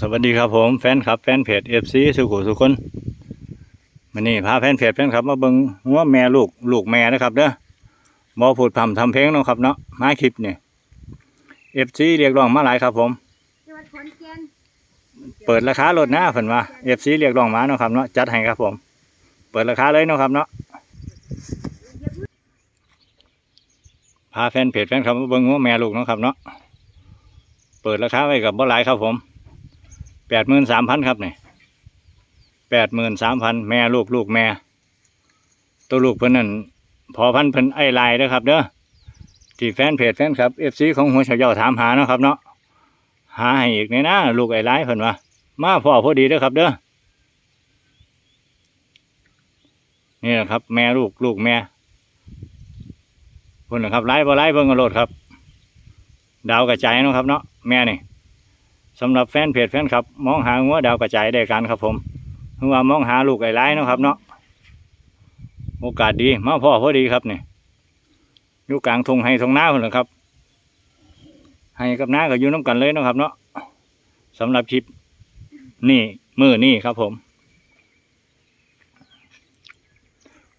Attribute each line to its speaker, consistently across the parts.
Speaker 1: สวัสดีครับผมแฟนคลับแฟนเพจเอฟซีสุขุสุคนมันนี่พาแฟนเพจแฟนคลับมาเบิ่งหัวแม่ลูกลูกแม่นะครับเด้อบ่พูดพร่ำทำเพลงเนาะครับเนาะมาคลิปเนี่ยเอฟซีเรียกร้องมาหลายครับ ผม เปิดราคารถนะเพิ่นว่าเอฟซีเรียกร้องมาเนาะครับเนาะจัดให้ครับผม เปิดราคาเลยเนาะครับเนาะพาแฟนเพจแฟนคลับมาเบิ่งหัวแม่ลูกเนาะครับเนาะเปิดราคาไว้กับบ่หลายครับผม แปดหมื่นสามพันครับเนี่ยแปดหมื่นสามพันแม่ลูกลูกแม่ ตัวลูกเพิ่นนั่นพอพันเพิ่นไอ้ลายเด้อครับเด้อที่แฟนเพจแฟนคลับเอฟซีของหัวเฉาเย่าถามหาเนาะครับเนาะหาให้อีกเนี่นะลูกไอ้ร้ายเพิ่นว่ามาพ่อพอดีเด้อครับเด้อนี่แหละครับ แม่ลูกลูกแม่เพิ่นนะครับไล่บ่ไล่เบิ่งเอาโลดครับ ดาวกระจายนะครับเนาะแม่นี่ สำหรับแฟนเพจแฟนครับ มองหางัวดาวกระจายได้กันครับผมเพราะว่ามองหาลูกไอ้ร้ายนะครับ เนาะโอกาสดีมาพ่อพอดีครับนี่อยู่กลางทงให้ทงหน้าเพิ่นละครับให้กับหน้าก็อยู่น้ำกันเลยนะครับ เนาะสำหรับคลิปนี่มือนี่ครับผม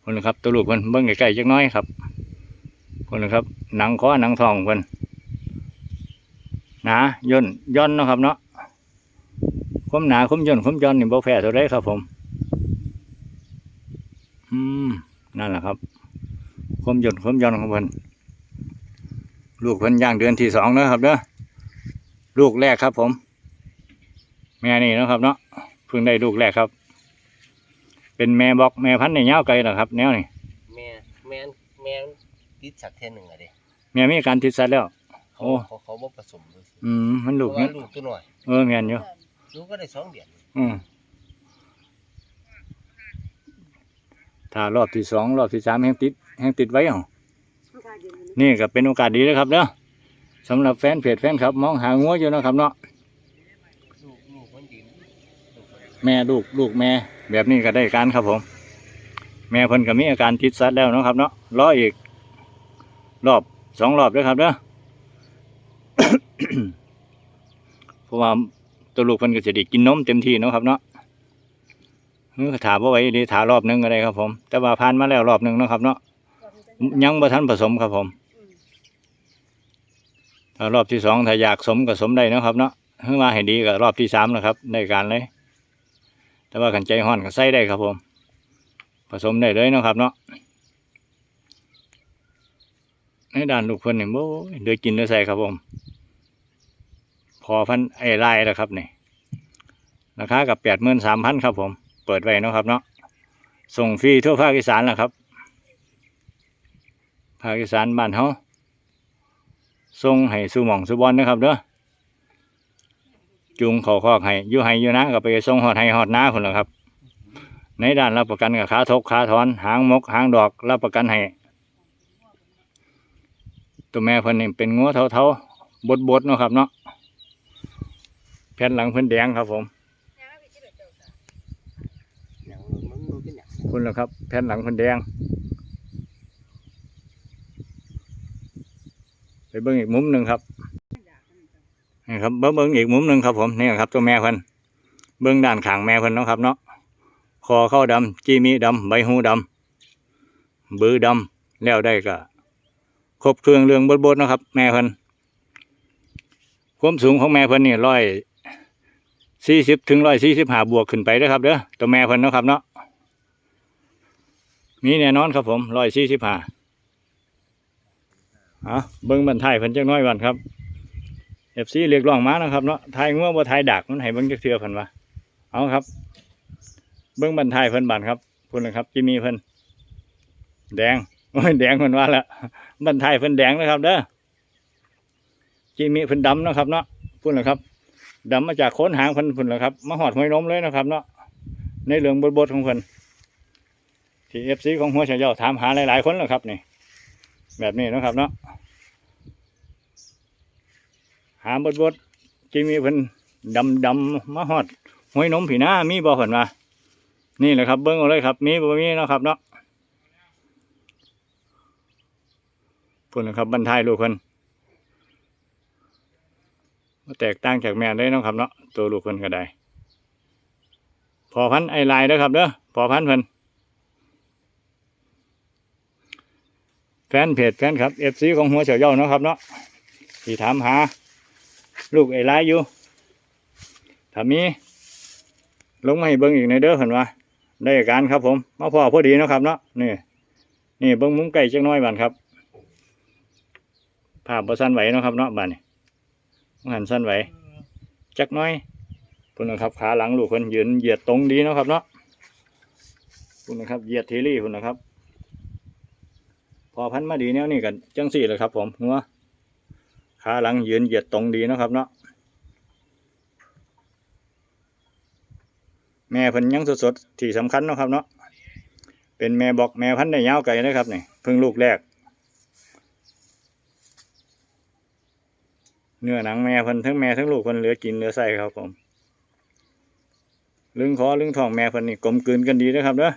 Speaker 1: คนนะครับตัวลูกเพิ่นเบิ้งใกล้ๆจักน้อยครับคนนะครับหนังคอหนังทองเพิ่น หนาย่นย่อนเนาะครับเนาะคมหนาคมย่นคมย่อนนี่บ่แพ้เท่าไรครับ ผม อืมนั่นแหละครับคมย่นคมย่อนของเพิ่นลูกเพิ่นย่างเดือนที่สองนะครับเด้อลูกแรกครับ ผม แม่นี่นะครับ เนาะเพิ่งได้ลูกแรกครับ เป็นแม่บอกแม่พันธุ์ในเงาวไกลนะครับ แนวนี่
Speaker 2: แม่แม่นแม่นติดสักเท่ยหนึ่งอะเด้
Speaker 1: แม่มีการติดสัตว์แล้ว
Speaker 2: เขา
Speaker 1: โอ้
Speaker 2: เขาเขาบ่ผสมเลย
Speaker 1: อืมมัน
Speaker 2: เพ
Speaker 1: ลูก
Speaker 2: ราะว่า
Speaker 1: เนี่ย
Speaker 2: ลูกตัวหน่อย
Speaker 1: เออแม่นอยู่
Speaker 2: ลูกก็ได้สองเดือน
Speaker 1: อืมถ้ารอบที่สองรอบที่สามแห่งติดแห่งติดไว้เหรอ
Speaker 3: ผู้ชายเดือนนี้
Speaker 1: นี่ก็เป็นโอกาสดีเลยครับเนาะสำหรับแฟนเพจแฟนครับ มองหางัวอยู่นะครับเนาะ
Speaker 2: ลูกลูกมันยืนลูกมัน
Speaker 1: แม่ลูกลูกแม่แบบนี้ก็ได้การครับผม แม่เพิ่นก็มีอาการติดสัตว์แล้วเนาะครับเนาะรออีก รอบสองรอบด้วยครับเด้อ เพราะว่าตัวลูกเพิ่นก็จะได้กินนมเต็มที่เนาะครับเนาะเออถามว่าไว้ดีถารอบหนึงก็ได้ครับ ผม แต่ว่าผ่านมาแล้วรอบหนึงเนาะครับ เนาะยังบ่ทันผสมครับผมถ้ารอบที่สองถ้าอยากสมก็สมได้นะครับ เนาะเพิ่งว่าให้ดีก็รอบที่สามนะครับได้การเลย แต่ว่าขันใจห้อนก็ใส่ได้ครับ ผม ผสมได้เลยนะครับ เนาะในด้านลูกเพิ่นนี่โอ้เดือกินเดือใส่ครับผม พอพันไอ้ไล่แล้วครับนี่ราคากับแปดหมื่นสามพันครับผม เปิดไว้เนาะครับเนาะส่งฟรีทั่วภาคอีสานแหละครับ ภาคอีสานบ้านเฮาส่งให้สู่หม่องสู่บอลนะครับเด้อจุงขาคอกให้อยู่ให้อยู่นะก็ไปส่งหอดให้หอดน้าคนละครับ ในด้านรับประกันกับขาทกขาถอนหางมกหางดอกรับประกันให้ตัวแม่เพิ่นนี่เป็นงัวเทาๆบดบดๆเนาะครับเนาะ แผ่นหลังเพิ่นแดงครับผมคุณละครับ แผ่นหลังเพิ่นแดง ไปเบิ่งอีกมุมหนึ่งครับนี่ครับเบิ่งเบิ่งอีกมุมหนึ่งครับผมนี่ครับตัวแม่เพิ่นเบิ่งด้านข้างแม่เพิ่นเนาะครับเนาะคอเข้าดำจีมีดำใบหูดำบือดำแล้วได้ก็ครบเครื่องเรื่องบดบดๆนะครับ แม่เพิ่นความสูงของแม่เพิ่นนี่ร้อย สี่สิบถึงร้อยสี่สิบห้าบวกขึ้นไปเด้อครับเด้อตัวแม่เพิ่นนะครับเนาะมีแน่นอนครับผมร้อยสี่สิบห้าอะเบิ้งบรรทายเพิ่นจักหน้อยวันครับเอฟซีเรียกร้องมานะครับเนาะไทยงัวบ่ทยดักมันให้เบิ้งจักเทือเพิ่นว่าเอาครับ เบิ้งบรรทายเพิ่นบันครับพุ่นนะครับจิมีเพิ่นแดงโอ้ยแดงเพิ่นว่าล้วบรรทายเพิ่นแดงนะครับเด้อจิมีเพิ่นดำนะครับเนาะพุ่นนะครับ ดำมาจากโคนหางพิ่นพุ่นนะครับ มาหอดห้อยนมเลยนะครับ เนาะในเรื่องบดๆของเพิ่นที่เอฟซีของหัวเฉยเจ้าถามหาหลายๆคนแล้วครับนี่ แบบนี้นะครับเนาะหาบดบดจิมีเพิ่นดำดำมาฮอดห้วยนมผีหน้ามีบ่เพิ่นว่านี่แหละครับเบิ้งเอาเลยครับ มีบ่มีนะครับเนาะพุ่นนะครับบรรทายลูกเพิ่น บ่แตกต่างจากแม่ได้เนาะครับเนาะตัวลูกเพิ่นก็ได้ พอพันไอลายเด้ครับเด้อพอพันเพิ่นแฟนเพจแฟนครับเอฟซีของหัวเฉียวเย่าเนาะครับเนาะที่ถามหา ลูกไอลายอยู่ถ้ามีลงมาให้เบิ่งอีกในเด้อเพิ่นว่าได้การครับผมมาพอพอดีนะครับเนาะนี่นี่เบิ่งมุมไก่จักหน้อยบานครับภาพบ่สั้นไหวนะครับเนาะบานนี่ หันสั้นไหวจักน้อยพุ่นนะครับขาหลังลูกเพิ่นยืนเหยียดตรงดีนะครับเนาะพุ่นนะครับเหยียดทีรี่พุ่นนะครับ พอพันมาดีแนวนี้กันจังสี่เลยครับ ผมหัวขาหลังยืนเหยียดตรงดีนะครับเนาะแม่พิ่นยังสดๆที่สำคัญนะครับเนาะเป็นแม่บอกแม่พันธุ์ได้ยาวไกลนะครับนี่เพิ่งลูกแรก เนื้อหนังแม่เพิ่นทั้งแม่ทั้งลูกเพิ่นเหลือกินเหลือใส่ครับผมลึงคอลึงท้องแม่เพิ่นนี่กลมกลืนกันดีนะครับเด้อ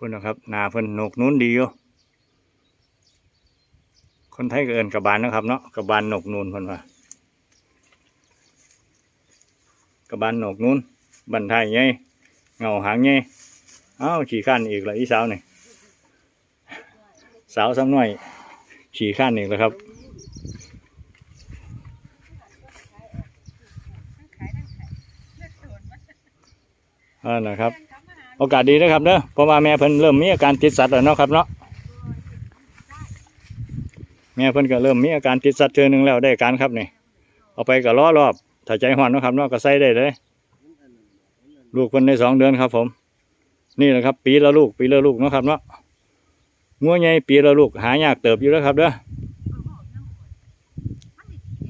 Speaker 1: พิ่นนะครับหนาเพิ่นโหนกนู้นดีอยู่คนไทยก็เอินกระบาลนะครับเนาะกระบาลหนกนูนเพิ่นว่ากระบาลหนกนูนบันไทยไงเงาหางไงอ้าวขี่ขั้นอีกละอีสาวนี่ สาวซ้ำน้อย ขี่ข้านอีกแล้วครับอ่านะครับ โอกาสดีนะครับเด้อเพราะว่าแม่เพิ่นเริ่มมีอาการติดสัตว์แล้วเนาะครับเนาะแม่เพิ่นก็เริ่มมีอาการติดสัตว์เทือหนึงแล้วได้การครับนี่เอาไปก็ล้อรอบถ้าใจห่อนนะครับเนาะก็ใส่ได้เลย ลูกเพิ่นได้สองเดือนครับ ผม นี่แหละครับ ปีละลูก ปีละลูกนะครับเนาะ งัวใหญ่ปีละลูกหายากเติบอยู่แล้วครับเด้อ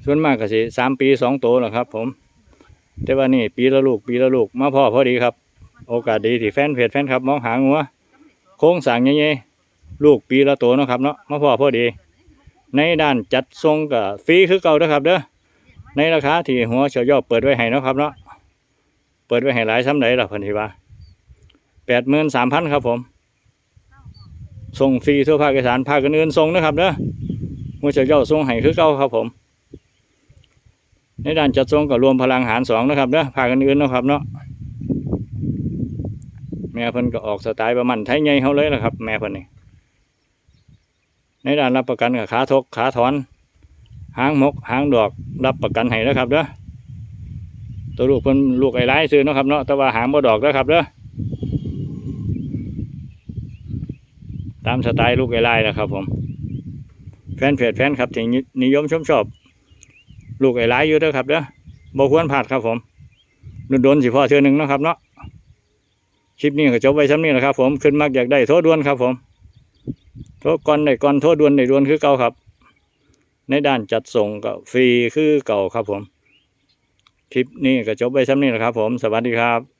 Speaker 1: ส่วนมากก็สิสามปีสองโตแหละครับ ผม แต่ว่านี่ปีละลูกปีละลูกมาพ่อพอดีครับ โอกาสดีที่แฟนเพจแฟนครับมองหางัวโค้งสร้างใหญ่ๆลูกปีละโตนะครับเนาะมาพ่อพอดี ในด้านจัดทรงกับฟรีคือเก่าเด้อครับ เด้อในราคาที่หัวเฉียวย่อเปิดไว้ให้นะครับเนาะเปิดไว้ให้หลายซ้ำไหนล่ะพิ่นที่ว่าแปดหมื่นสามพันครับผม ส่งฟรีทั่วภาคอีสานภาคอื่นส่งนะครับเด้อหัวเฉียวย่อส่งให้คือเก่าครับผม ในด้านจัดทรงก็รวมพลังหารสองนะครับเด้อภาคอื่นนะครับเนาะแม่เพิ่นก็ออกสไตล์ประมาณไทยใหญ่เฮาเลยล่ะครับ แม่เพิ่นนี่ในด้านรับประกันกับขาทกขาถอน หางมกหางดอกรับประกันให้นะครับเด้อตัวลูกเพิ่นลูกไอ้ไร้ซื้อเนาะครับเนาะแต่ว่าหางบ่ดอกแล้วครับเด้อ ตามสไตล์ลูกไอ้ไร้นะครับผม แฟนเพจแฟนครับที่นิยมชมชอบ ลูกไอ้ไร้อยู่เด้อครับเด้อบ่ควรพลาดครับผมโดนๆสิพ่อเทื่อหนึ่งนะครับเนาะคลิปนี้ก็จบไว้ซ้ำนี้แหละครับ ผมขึ้นมักอยากได้โทษด่วนครับ ผมโทษก่อนได้ก่อนโทษด่วนได้ด่วนคือเก่าครับ ในด้านจัดส่งก็ฟรีคือเก่าครับผม คลิปนี้ก็จบไปซ้ำนี้แหละครับ ผมสวัสดีครับ